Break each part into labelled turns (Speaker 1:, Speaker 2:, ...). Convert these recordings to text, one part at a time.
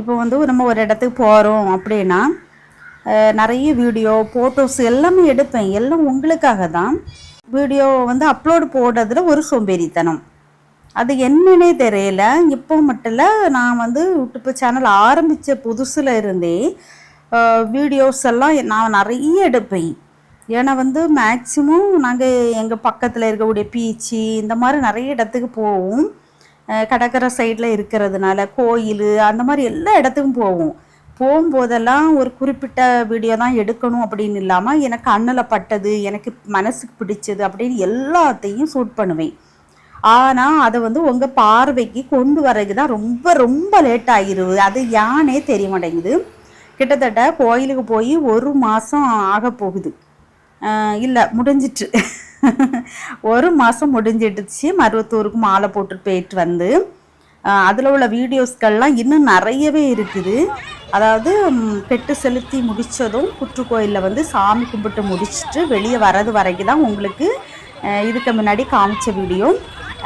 Speaker 1: இப்போ வந்து நம்ம ஒரு இடத்துக்கு போகிறோம் அப்படின்னா நிறைய வீடியோ ஃபோட்டோஸ் எல்லாமே எடுப்பேன். எல்லாம் உங்களுக்காக தான். வீடியோ வந்து அப்லோடு போடுறதுல ஒரு சோம்பேறித்தனம். அது என்னன்னே தெரியல. இப்போ மட்டும் இல்லை நான் வந்து யூடியூப் சேனல் ஆரம்பித்த புதுசில் இருந்தே வீடியோஸ் எல்லாம் நான் நிறைய எடுப்பேன். ஏன்னா வந்து மேக்ஸிமம் நாங்கள் எங்கள் பக்கத்தில் இருக்கக்கூடிய பீச்சு இந்த மாதிரி நிறைய இடத்துக்கு போவோம். கடற்கரை சைடில் இருக்கிறதுனால கோயில் அந்த மாதிரி எல்லா இடத்துக்கும் போவோம். போகும்போதெல்லாம் ஒரு குறிப்பிட்ட வீடியோ தான் எடுக்கணும் அப்படின்னு இல்லாமல் எனக்கு கண்ணில் பட்டது எனக்கு மனசுக்கு பிடிச்சது அப்படின்னு எல்லாத்தையும் ஷூட் பண்ணுவேன். ஆனால் அதை வந்து உங்கள் பார்வைக்கு கொண்டு வரதுக்கு தான் ரொம்ப ரொம்ப லேட் ஆகிருது அது யானே தெரிய மாட்டேங்குது. கிட்டத்தட்ட கோயிலுக்கு போய் ஒரு மாதம் ஆக போகுது இல்லை முடிஞ்சிட்டு. ஒரு மாதம் முடிஞ்சிடுச்சு. மருவத்தூருக்கு மாலை போட்டுட்டு போயிட்டு வந்து அதில் உள்ள வீடியோஸ்கள்லாம் இன்னும் நிறையவே இருக்குது. அதாவது பெட்டு செலுத்தி முடித்ததும் புற்றுக்கோயிலில் வந்து சாமி கும்பிட்டு முடிச்சுட்டு வெளியே வர்றது வரைக்கும் தான் உங்களுக்கு இதுக்கு முன்னாடி காமிச்ச வீடியோ.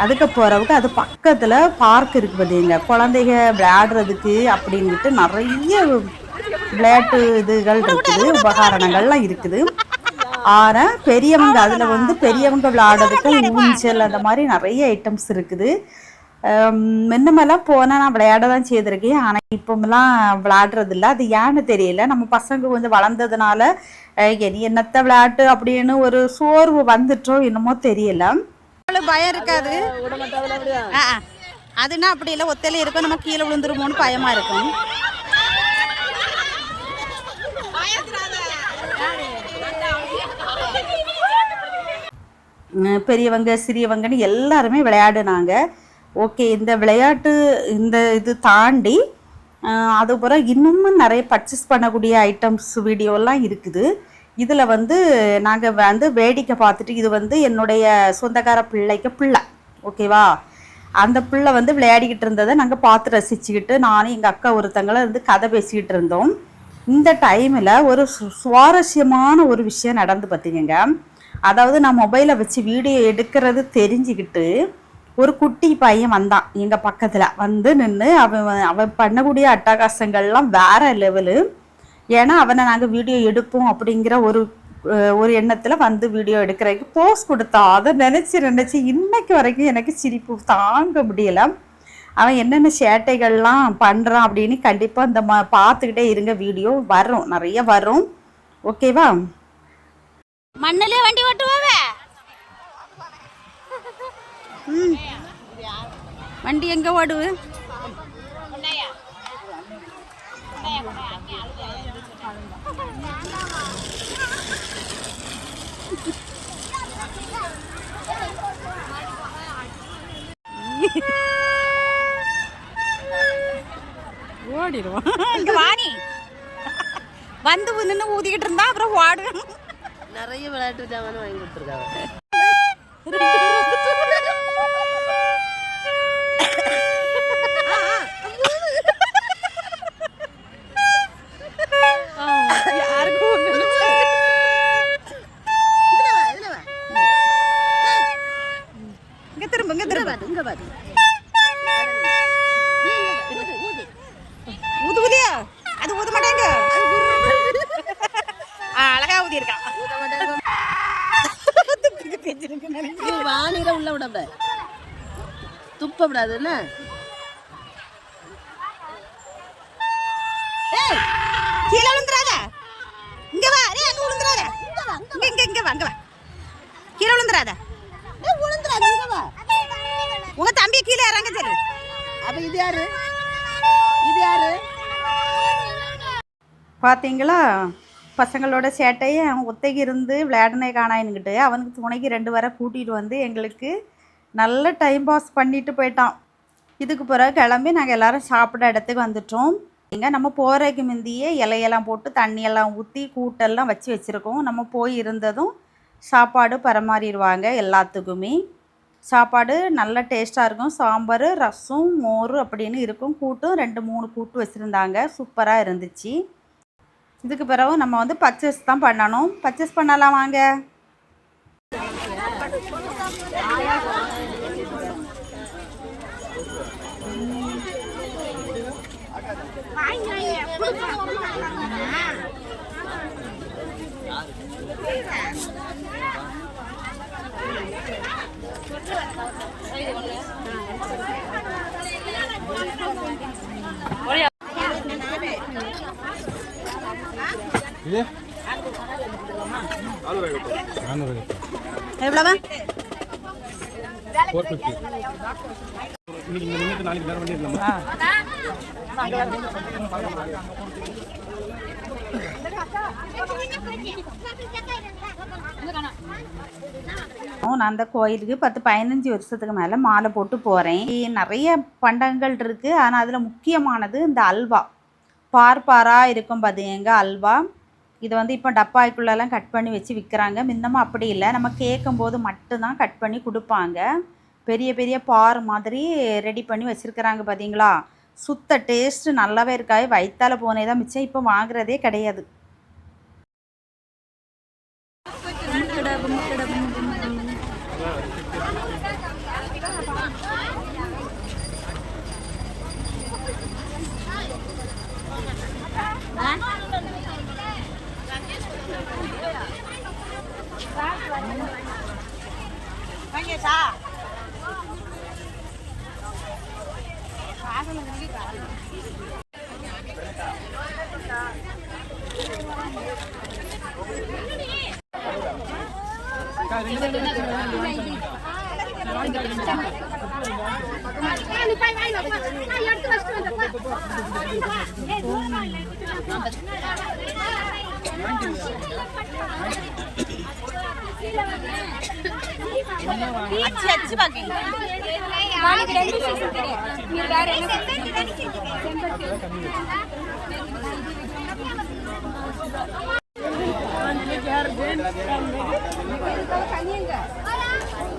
Speaker 1: அதுக்கு போகிறவுக்கு அது பக்கத்தில் பார்க் இருக்குது பார்த்தீங்க குழந்தைங்க விளையாடுறதுக்கு அப்படின்ட்டு நிறைய விளையாட்டு இதுகள் இருக்குது உபகரணங்கள்லாம் இருக்குது. ஆனால் பெரியவங்க அதில் வந்து பெரியவங்க விளையாடுறதுக்கு ஊஞ்சல் அந்த மாதிரி நிறைய ஐட்டம்ஸ் இருக்குது. முன்னமெல்லாம் போனால் நான் விளையாட தான் செய்திருக்கேன். ஆனால் இப்போமெல்லாம் விளையாடுறது இல்ல. அது ஏன்னு தெரியல. நம்ம பசங்க கொஞ்சம் வளர்ந்ததுனால இனி என்னத்த விளையாட்டு அப்படின்னு ஒரு சோர்வு வந்துட்டோ என்னமோ தெரியல.
Speaker 2: பயம் இருக்காது. ஆ, ஆ. அதுனா அப்படி இல்லை. ஒத்தையில இருக்கும். நம்ம கீழே விழுந்துருமோன்னு பயமா இருக்கும்.
Speaker 1: பெரியவங்க சிறியவங்கன்னு எல்லாருமே விளையாடுனாங்க. ஓகே இந்த விளையாட்டு இந்த இது தாண்டி அஹ் இன்னமும் நிறைய பர்ச்சேஸ் பண்ணக்கூடிய ஐட்டம்ஸ் வீடியோலாம் இருக்குது. இதில் வந்து நாங்கள் வந்து வேடிக்கை பார்த்துட்டு இது வந்து என்னுடைய சொந்தக்கார பிள்ளைக்கு பிள்ளை ஓகேவா? அந்த பிள்ளை வந்து விளையாடிக்கிட்டு இருந்ததை நாங்கள் பார்த்து ரசிச்சுக்கிட்டு நானும் எங்கள் அக்கா ஒருத்தங்களை இருந்து கதை பேசிக்கிட்டு இருந்தோம். இந்த டைமில் ஒரு சு- சுவாரஸ்யமான ஒரு விஷயம் நடந்து பார்த்தீங்க அதாவது நான் மொபைலை வச்சு வீடியோ எடுக்கிறது தெரிஞ்சுக்கிட்டு ஒரு குட்டி பையன் வந்தான் எங்கள் பக்கத்தில். வந்து நின்று அவன் அவன் பண்ணக்கூடிய அட்டகாசங்கள்லாம் வேற லெவலு ஏன்னா அவனை நாங்கள் வீடியோ எடுப்போம் அப்படிங்கிற ஒரு ஒரு எண்ணத்தில் வந்து வீடியோ எடுக்கிறதுக்கு போஸ் கொடுத்தா. அதை நினச்சி நினச்சி இன்னைக்கு வரைக்கும் எனக்கு சிரிப்பு தாங்க முடியலை. அவன் என்னென்ன சேட்டைகள்லாம் பண்ணுறான் அப்படின்னு கண்டிப்பாக இந்த ம பார்த்துக்கிட்டே இருங்க வீடியோ வரும். நிறைய வரும். ஓகேவா
Speaker 2: மண்ணிலே வண்டி ஓட்டுவாவே. வண்டி எங்க ஓடுவு ஓடிடுவோம் இங்க வாணி வந்து நின்று ஊதிக்கிட்டு இருந்தா அப்புறம் ஓடுவேன்
Speaker 3: நிறைய விளையாட்டு ஜாமான் வாங்கி கொடுத்துருக்காங்க.
Speaker 2: திரும்ப இங்க திரும்ப.
Speaker 3: இங்க பாரு நீ வானில உள்ள விட துப்ப விடாது என்ன?
Speaker 2: ஏய், கீழே விழுந்துறாத. இங்க வா அரே அங்க விழுந்துறாத. இங்க இங்க இங்க வா இங்க வா. கீழே விழுந்துறாத.
Speaker 3: விழுந்துடாது இங்க வா.
Speaker 2: உங்க தம்பி கீழே இறங்க சரி
Speaker 3: அப்ப இது யாரு? இது யாரு?
Speaker 1: பார்த்தீங்களா பசங்களோட சேட்டையை அவன் ஒத்தைக்கு இருந்து விளையாடனே காணாயின்னுக்கிட்டு அவனுக்கு துணைக்கு ரெண்டு வரை கூட்டிகிட்டு வந்து எங்களுக்கு நல்ல டைம் பாஸ் பண்ணிட்டு போயிட்டான். இதுக்கு பிறகு கிளம்பி நாங்கள் எல்லாரும் சாப்பிட இடத்துக்கு வந்துட்டோம். இங்கே நம்ம போகிறதுக்கு முந்தியே இலையெல்லாம் போட்டு தண்ணியெல்லாம் ஊற்றி கூட்டெல்லாம் வச்சு வச்சுருக்கோம். நம்ம போய் இருந்ததும் சாப்பாடு பரமாறிடுவாங்க எல்லாத்துக்குமே. சாப்பாடு நல்ல டேஸ்ட்டாக இருக்கும். சாம்பார் ரசம் மோர் அப்படின்னு இருக்கும். கூட்டும் ரெண்டு மூணு கூட்டு வச்சுருந்தாங்க. சூப்பராக இருந்துச்சு. இதுக்கு பிறகு நம்ம வந்து பர்ச்சேஸ் தான் பண்ணணும். பர்ச்சேஸ் பண்ணலாம் வாங்க.
Speaker 4: இது நானூறு
Speaker 2: எவ்வளவா?
Speaker 4: ஃபோர் ஃபிஃப்டி இன்னைக்கு இந்த நிமிஷம் நாளைக்கு நேரம் வண்டி இருக்கலாமா
Speaker 1: நான் அந்த கோயிலுக்கு பத்து பதினஞ்சு வருஷத்துக்கு மேலே மாலை போட்டு போகிறேன் நிறைய பண்டங்கள் இருக்குது ஆனால் அதில் முக்கியமானது இந்த அல்வா. பார் பாராக இருக்கும் பார்த்தீங்க அல்வா. இது வந்து இப்போ டப்பாய்க்குள்ளெல்லாம் கட் பண்ணி வச்சு விற்கிறாங்க முன்னமும் அப்படி இல்லை. நம்ம கேட்கும்போது மட்டும்தான் கட் பண்ணி கொடுப்பாங்க. பெரிய பெரிய பார் மாதிரி ரெடி பண்ணி வச்சுருக்கிறாங்க பார்த்தீங்களா சுத்த டேஸ்ட்டு நல்லாவே இருக்காது. வயிற்றால் போனே தான் மிச்சம். இப்போ வாங்குறதே கிடையாது.
Speaker 2: வாங்கியாச்சா அச்சு அச்சு பாக்கீங்க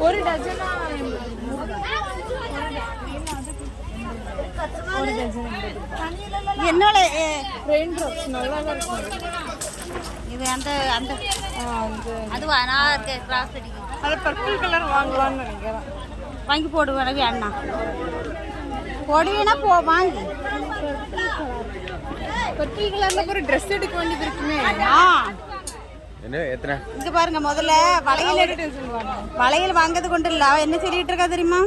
Speaker 5: ஒரு டஜனா
Speaker 2: என்னோட
Speaker 5: ரெயின் ட்ராப்ஸ் நல்லா தான் இருக்கும்
Speaker 2: இது அந்த அந்த அதுவா? நான் கிராஸ் அடிக்கும்
Speaker 5: அது பர்பிள் கலர் வாங்கலாம்னு நினைக்கிறேன்.
Speaker 2: வாங்கி போடுவேன் அண்ணா. போடுவேனா போ வாங்கி.
Speaker 5: பர்பிள் கலர்ல ஒரு ட்ரெஸ் எடுக்க வேண்டியது இருக்குமே.
Speaker 2: ஆ
Speaker 4: என்ன எத்தனை?
Speaker 2: இங்க பாருங்க முதல்ல வளையல் வளையல் வாங்குறது கொண்டு இல்ல. என்ன சொல்லிட்டு இருக்கா தெரியுமா?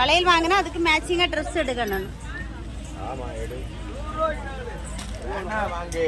Speaker 2: வளையல் வாங்கினா அதுக்கு மேட்சிங்கா ட்ரெஸ் எடுக்கணும்.
Speaker 4: ஆமா எடு. வாங்கு.